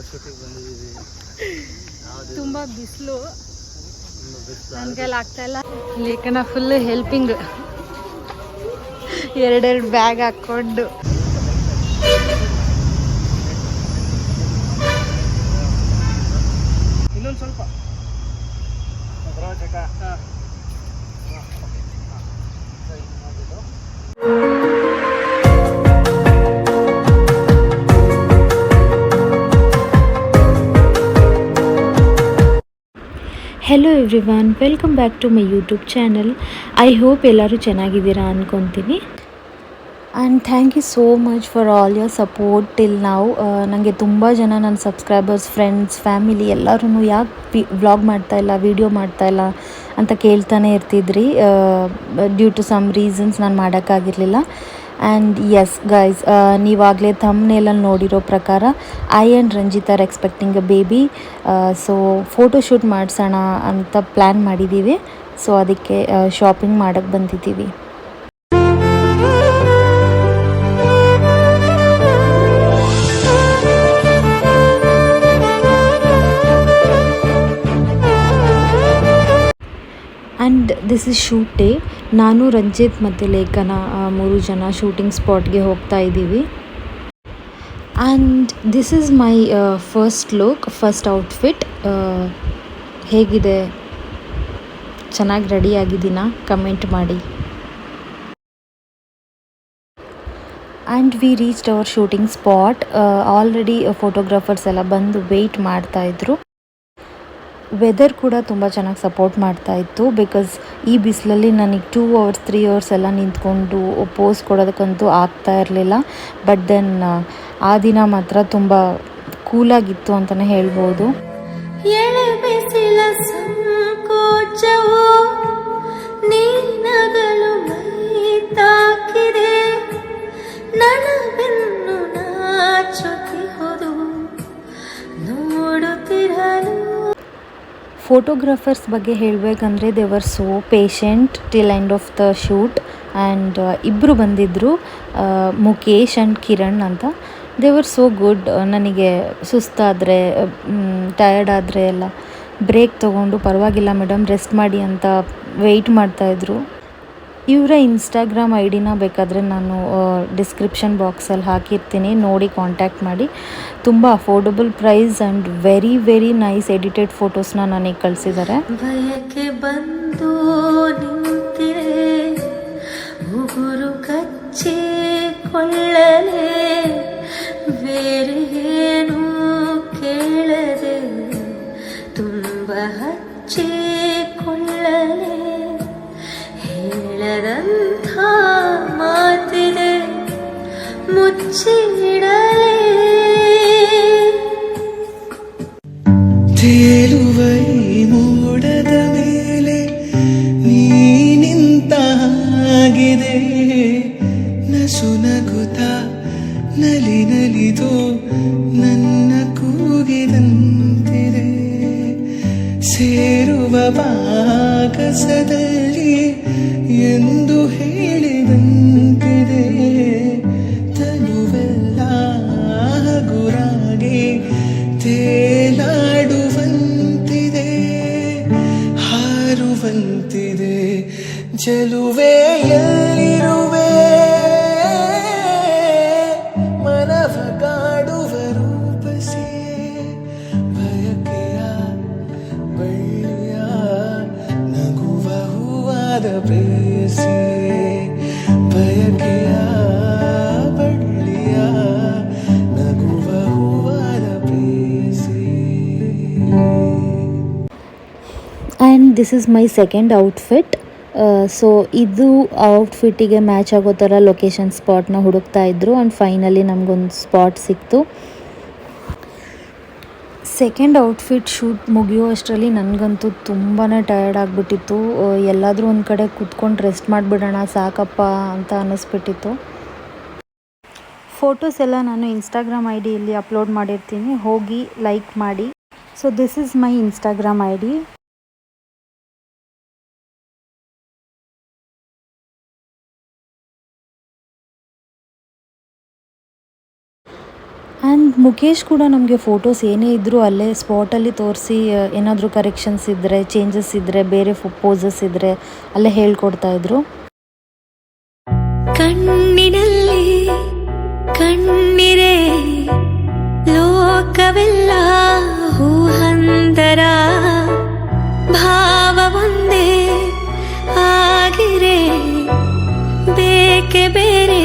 ಬಂದಿದ್ದೀವಿ ತುಂಬ ಬಿಸಿಲು. ತುಂಬ ಕೈಲಿ ಆಗ್ತಾ ಇಲ್ಲ. ಲೇಖನ ಫುಲ್ ಹೆಲ್ಪಿಂಗ್ ಎರಡೆರಡು ಬ್ಯಾಗ್ ಹಾಕ್ಕೊಂಡು. Hello everyone welcome back to my YouTube channel I hope ಎಲ್ಲರೂ ಚೆನ್ನಾಗಿದ್ದೀರಾ ಅಂದ್ಕೊತೀನಿ and thank you so much for all your support till ನಾವು ನನಗೆ ತುಂಬ ಜನ ನನ್ನ ಸಬ್ಸ್ಕ್ರೈಬರ್ಸ್ ಫ್ರೆಂಡ್ಸ್ ಫ್ಯಾಮಿಲಿ ಎಲ್ಲರೂ ಯಾಕೆ ಪಿ ವ್ಲಾಗ್ ಮಾಡ್ತಾಯಿಲ್ಲ ವೀಡಿಯೋ ಮಾಡ್ತಾಯಿಲ್ಲ ಅಂತ ಕೇಳ್ತಾನೆ ಇರ್ತಿದ್ರಿ. ಡ್ಯೂ ಟು ಸಮ್ ರೀಸನ್ಸ್ ನಾನು ಮಾಡೋಕ್ಕಾಗಿರಲಿಲ್ಲ. ಆ್ಯಂಡ್ ಎಸ್ ಗೈಸ್ ನೀವಾಗಲೇ ಥಮ್ನೇಲಲ್ಲಿ ನೋಡಿರೋ ಪ್ರಕಾರ I and Ranjith are expecting a baby so photoshoot ಮಾಡಿಸೋಣ ಅಂತ ಪ್ಲ್ಯಾನ್ ಮಾಡಿದ್ದೀವಿ. ಸೊ ಅದಕ್ಕೆ ಶಾಪಿಂಗ್ ಮಾಡೋಕ್ಕೆ ಬಂದಿದ್ದೀವಿ. ದಿಸ್ ಇಸ್ ಶೂಟ್ ಡೇ ನಾನು, ರಂಜಿತ್ ಮತ್ತು ಲೇಖನ ಮೂರು ಜನ ಶೂಟಿಂಗ್ ಸ್ಪಾಟ್ಗೆ ಹೋಗ್ತಾ ಇದ್ದೀವಿ. And this is my first look first outfit ಹೇಗಿದೆ? ಚೆನ್ನಾಗಿ ರೆಡಿ ಆಗಿದ್ದೀನಾ? ಕಮೆಂಟ್ ಮಾಡಿ. And we reached our shooting spot already photographers ಎಲ್ಲ ಬಂದು ವೆಯ್ಟ್ ಮಾಡ್ತಾಯಿದ್ರು ವೆದರ್ ಕೂಡ ತುಂಬ ಚೆನ್ನಾಗಿ ಸಪೋರ್ಟ್ ಮಾಡ್ತಾ ಇತ್ತು ಬಿಕಾಸ್ ಈ ಬಿಸಿಲಲ್ಲಿ ನನಗೆ ಟೂ ಅವರ್ಸ್ ತ್ರೀ ಅವರ್ಸ್ ಎಲ್ಲ ನಿಂತ್ಕೊಂಡು ಪೋಸ್ ಕೊಡೋದಕ್ಕಂತೂ ಆಗ್ತಾ ಇರಲಿಲ್ಲ. ಬಟ್ ದೆನ್ ಆ ದಿನ ಮಾತ್ರ ತುಂಬ ಕೂಲಾಗಿತ್ತು ಅಂತಲೇ ಹೇಳ್ಬೋದು. ಎಳೆಬಿಸಿಲ ಸಂಕೋಚವು ಫೋಟೋಗ್ರಾಫರ್ಸ್ ಬಗ್ಗೆ ಹೇಳಬೇಕಂದ್ರೆ they were so patient till end of the shoot and ಇಬ್ಬರು ಬಂದಿದ್ದರು ಮುಖೇಶ್ ಆ್ಯಂಡ್ ಕಿರಣ್ ಅಂತ. ದೇ ವರ್ ಸೋ ಗುಡ್ ನನಗೆ ಸುಸ್ತಾದರೆ ಟಯರ್ಡ್ ಆದರೆ ಎಲ್ಲ. ಬ್ರೇಕ್ ತೊಗೊಂಡು ಪರವಾಗಿಲ್ಲ ಮೇಡಮ್ ರೆಸ್ಟ್ ಮಾಡಿ ಅಂತ ವೆಯ್ಟ್ ಮಾಡ್ತಾಯಿದ್ರು ಇವರ ಇನ್ಸ್ಟಾಗ್ರಾಮ್ ಐ ಡಿನ ಬೇಕಾದರೆ ನಾನು ಡಿಸ್ಕ್ರಿಪ್ಷನ್ ಬಾಕ್ಸಲ್ಲಿ ಹಾಕಿರ್ತೀನಿ. ನೋಡಿ ಕಾಂಟ್ಯಾಕ್ಟ್ ಮಾಡಿ. ತುಂಬ affordable price and very very nice edited ಫೋಟೋಸ್ನ ನನಗೆ ಕಳಿಸಿದ್ದಾರೆ ಬಯಕೆ ಬಂದು ತೇಲುವ ಮೋಡದ ಮೇಲೆ ನೀ ನಿಂತಾಗಿದೆ ನಸು ನಗುತ್ತ ನಲಿ ನಲಿದು ನನ್ನ ಕೂಗಿದಂತಿದೆ ಸೇರುವ ಬಾಗಸದಲ್ಲಿ ಹಾರುವಂತಿದೆ ಚೆಲುವೆ ಎಲ್ಲಿರುವೆ this is my second outfit so ಇದು ಔಟ್ಫಿಟ್ಟಿಗೆ ಮ್ಯಾಚ್ ಆಗೋ ಥರ ಲೊಕೇಶನ್ ಸ್ಪಾಟ್ನ ಹುಡುಕ್ತಾ ಇದ್ರು ಆ್ಯಂಡ್ ಫೈನಲಿ ನಮಗೊಂದು ಸ್ಪಾಟ್ ಸಿಕ್ತು. ಸೆಕೆಂಡ್ ಔಟ್ಫಿಟ್ ಶೂಟ್ ಮುಗಿಯೋ ಅಷ್ಟರಲ್ಲಿ ನನಗಂತೂ ತುಂಬಾ ಟಯರ್ಡ್ ಆಗಿಬಿಟ್ಟಿತ್ತು. ಎಲ್ಲಾದರೂ ಒಂದು ಕಡೆ ಕೂತ್ಕೊಂಡು ರೆಸ್ಟ್ ಮಾಡಿಬಿಡೋಣ, ಸಾಕಪ್ಪ ಅಂತ ಅನ್ನಿಸ್ಬಿಟ್ಟಿತ್ತು ಫೋಟೋಸ್ ಎಲ್ಲ ನಾನು ಇನ್ಸ್ಟಾಗ್ರಾಮ್ ಐ ಡಿಯಲ್ಲಿ ಅಪ್ಲೋಡ್ ಮಾಡಿರ್ತೀನಿ. ಹೋಗಿ ಲೈಕ್ ಮಾಡಿ. So this is my Instagram I D Mukesh ಕೂಡ ನಮಗೆ ಫೋಟೋಸ್ ಏನೇ ಇದ್ದರೂ ಅಲ್ಲೇ ಸ್ಪಾಟಲ್ಲಿ ತೋರಿಸಿ ಏನಾದರೂ ಕರೆಕ್ಷನ್ಸ್ ಇದ್ದರೆ ಚೇಂಜಸ್ ಇದ್ದರೆ ಬೇರೆ ಪೋಸಸ್ ಇದ್ದರೆ ಅಲ್ಲೇ ಹೇಳ್ಕೊಡ್ತಾ ಇದ್ರು. ಕಣ್ಣಿನಲ್ಲಿ ಕಣ್ಣಿರೆ ಲೋಕವೆಲ್ಲ ಹೂಹಂದರ ಒಂದೇ ಆಗಿರೆ, ಬೇಕೆ ಬೇರೆ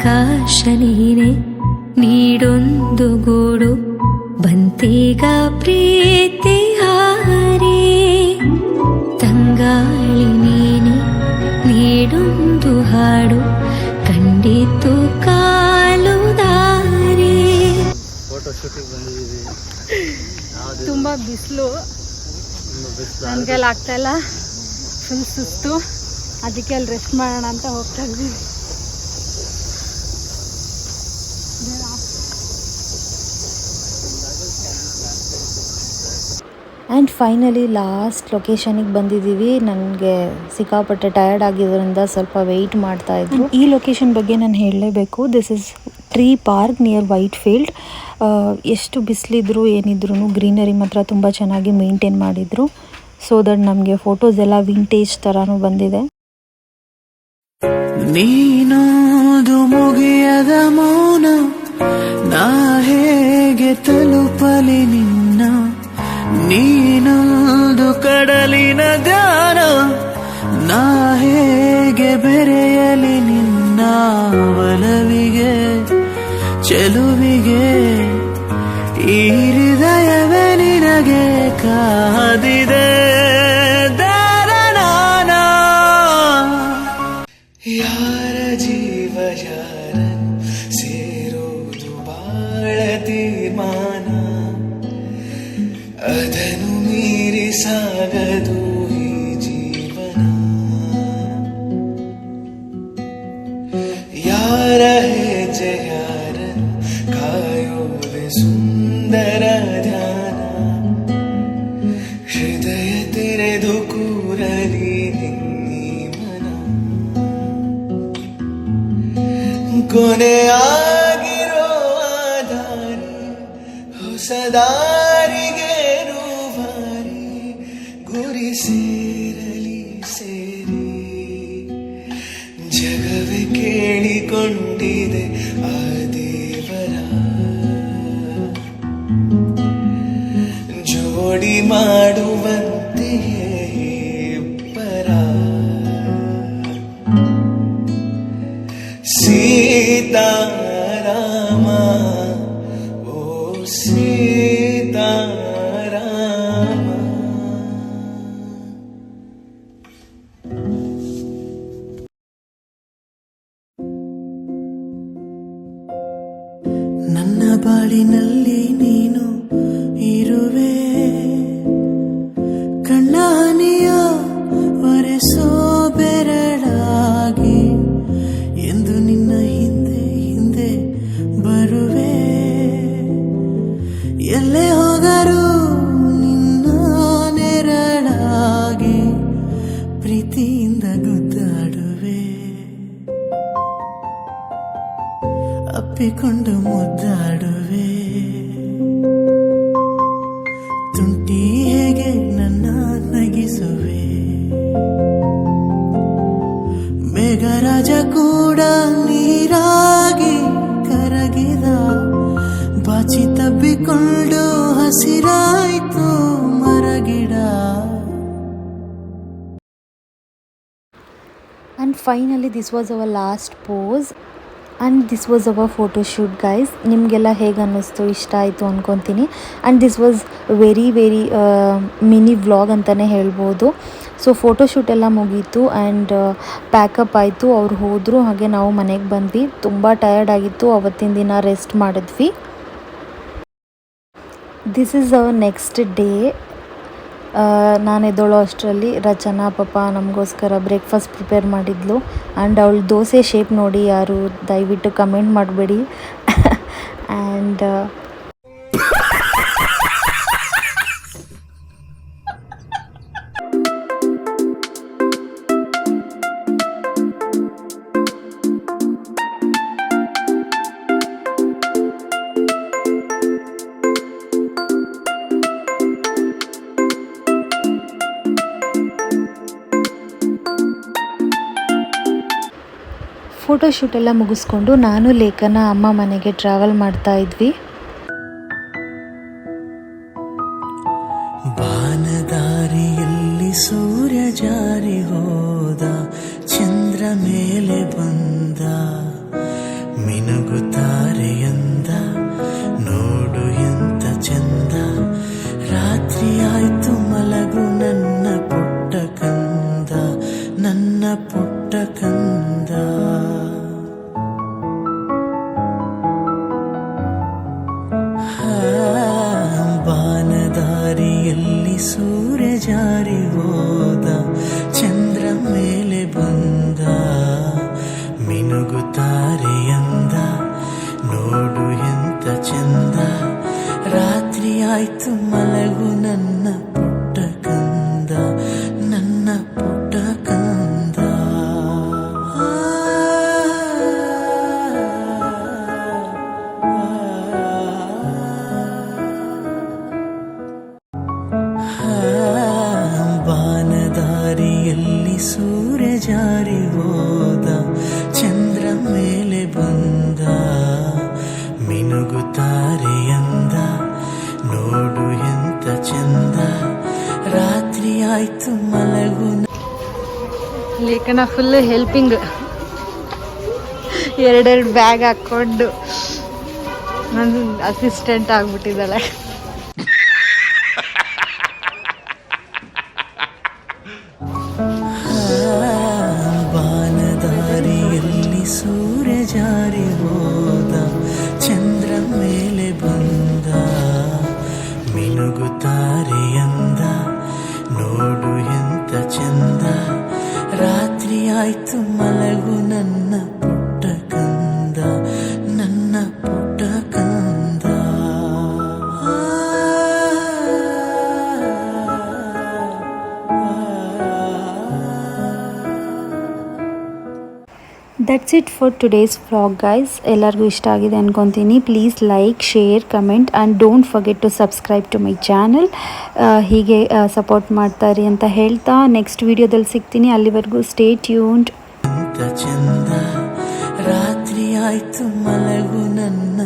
ಆಕಾಶ ನೀನೆ ನೀಡೊಂದು ಗೂಡು ಬಂತೀಗ ಪ್ರೀತಿ ಹಾರಿ. ತಂಗಾಳಿ ನೀನೆ ನೀಡೊಂದು ಹಾಡು ಕಂಡಿತು ಕಾಲು ದಾರಿ. ತುಂಬ ಬಿಸಿಲು. ನನಗೆಲ್ಲ ಆಗ್ತಾ ಇಲ್ಲ. ಫುಲ್ ಸುಸ್ತು. ಅದಕ್ಕೆ ಅಲ್ಲಿ ರೆಸ್ಟ್ ಮಾಡೋಣ ಅಂತ ಹೋಗ್ತಾ ಇದ್ದೀವಿ. ಆ್ಯಂಡ್ ಫೈನಲಿ ಲಾಸ್ಟ್ ಲೊಕೇಶನಿಗೆ ಬಂದಿದ್ದೀವಿ. ನನಗೆ ಸಿಕ್ಕಾಪಟ್ಟೆ ಟಯರ್ಡ್ ಆಗಿರೋದ್ರಿಂದ ಸ್ವಲ್ಪ ವೆಯ್ಟ್ ಮಾಡ್ತಾ ಇದ್ರು. ಈ ಲೊಕೇಶನ್ ಬಗ್ಗೆ ನಾನು ಹೇಳಲೇಬೇಕು. This is tree park near Whitefield ಎಷ್ಟು ಬಿಸಿಲಿದ್ರು ಏನಿದ್ರು ಗ್ರೀನರಿ ಮಾತ್ರ ತುಂಬ ಚೆನ್ನಾಗಿ ಮೇಂಟೈನ್ ಮಾಡಿದರು. ಸೊ ದಟ್ ನಮಗೆ ಫೋಟೋಸ್ ಎಲ್ಲ ವಿಂಟೇಜ್ ಥರನೂ ಬಂದಿದೆ. ನೀನೋದು ಮುಗಿಯದ ಮೌನ ನಾ ಹೇಗೆ ತಲುಪಲಿ ನಿನ್ನ ನೀನೋದು ಕಡಲಿನ ಗಾನ ನಾ ಹೇಗೆ ಬೆರೆಯಲಿ ನಿನ್ನ ಒಲವಿಗೆ ಚೆಲುವಿಗೆ ಈ ಹೃದಯವೇ ನಿನಗೆ ಕಾದಿದೆ ಹೊಸ ರೂಪಾರಿ ಗುರಿ ಸೇರಲಿ ಸೇರಿ. ಜಗವೇ ಕೇಳಿಕೊಂಡಿದೆ ಆ ದೇವರ. ಜೋಡಿ ಮಾಡುವಂತೆಯೇ ಪರ. Sitarama Sitarama finally this was our last pose and this was our photo shoot guys ನಿಮಗೆಲ್ಲ ಹೇಗೆ ಅನ್ನಿಸ್ತು? ಇಷ್ಟ ಆಯಿತು ಅಂದ್ಕೊತೀನಿ and this was very very mini vlog ಅಂತಲೇ ಹೇಳ್ಬೋದು. ಸೊ ಫೋಟೋಶೂಟ್ ಎಲ್ಲ ಮುಗೀತು ಆ್ಯಂಡ್ ಪ್ಯಾಕಪ್ ಆಯಿತು. ಅವ್ರು ಹೋದರು, ಹಾಗೆ ನಾವು ಮನೆಗೆ ಬಂದ್ವಿ. ತುಂಬ ಟಯರ್ಡ್ ಆಗಿತ್ತು. ಅವತ್ತಿನ ದಿನ ರೆಸ್ಟ್ ಮಾಡಿದ್ವಿ. This is our next day ನಾನು ಎದ್ದೋಳೋ ಅಷ್ಟರಲ್ಲಿ ರಚನಾ ಪಾಪ ನಮಗೋಸ್ಕರ ಬ್ರೇಕ್ಫಾಸ್ಟ್ ಪ್ರಿಪೇರ್ ಮಾಡಿದ್ಲು. ಆ್ಯಂಡ್ ಅವಳು ದೋಸೆ ಶೇಪ್ ನೋಡಿ ಯಾರು ದಯವಿಟ್ಟು ಕಮೆಂಟ್ ಮಾಡಬೇಡಿ. ಆ್ಯಂಡ್ ಫೋಟೋಶೂಟ್ ಎಲ್ಲ ಮುಗಿಸ್ಕೊಂಡು ನಾನು ಲೇಖನ ಅಮ್ಮ ಮನೆಗೆ ಟ್ರಾವೆಲ್ ಮಾಡ್ತಾ ಇದ್ವಿ. ಫುಲ್ ಹೆಲ್ಪಿಂಗ್ ಎರಡೆರಡು ಬ್ಯಾಗ್ ಹಾಕ್ಕೊಂಡು ನನ್ನ ಅಸಿಸ್ಟೆಂಟ್ ಆಗ್ಬಿಟ್ಟಿದ್ದಾಳೆ. ಬಂದ ಮಿನುಗುತ್ತಾರೆಯಂದ ನೋಡು ಎಂತ ಚಂದ. ರಾತ್ರಿ ಆಯ್ತು ಮಲಗು ನನ್ನ ಪುಟ್ಟ that's it for today's vlog guys ಎಲ್ಲರಿಗೂ ಇಷ್ಟ ಆಗಿದೆ ಅಂದ್ಕೊತೀನಿ please like share comment and don't forget to subscribe to my channel ಹೀಗೆ ಸಪೋರ್ಟ್ ಮಾಡ್ತಾಯಿರಿ ಅಂತ ಹೇಳ್ತಾ ನೆಕ್ಸ್ಟ್ ವಿಡಿಯೋದಲ್ಲಿ ಸಿಗ್ತೀನಿ. ಅಲ್ಲಿವರೆಗೂ ಸ್ಟೇ ಟ್ಯೂನ್ಡ್ ಚಂದ ರಾತ್ರಿ ಆಯಿತು ಮಲಗು ನನ್ನ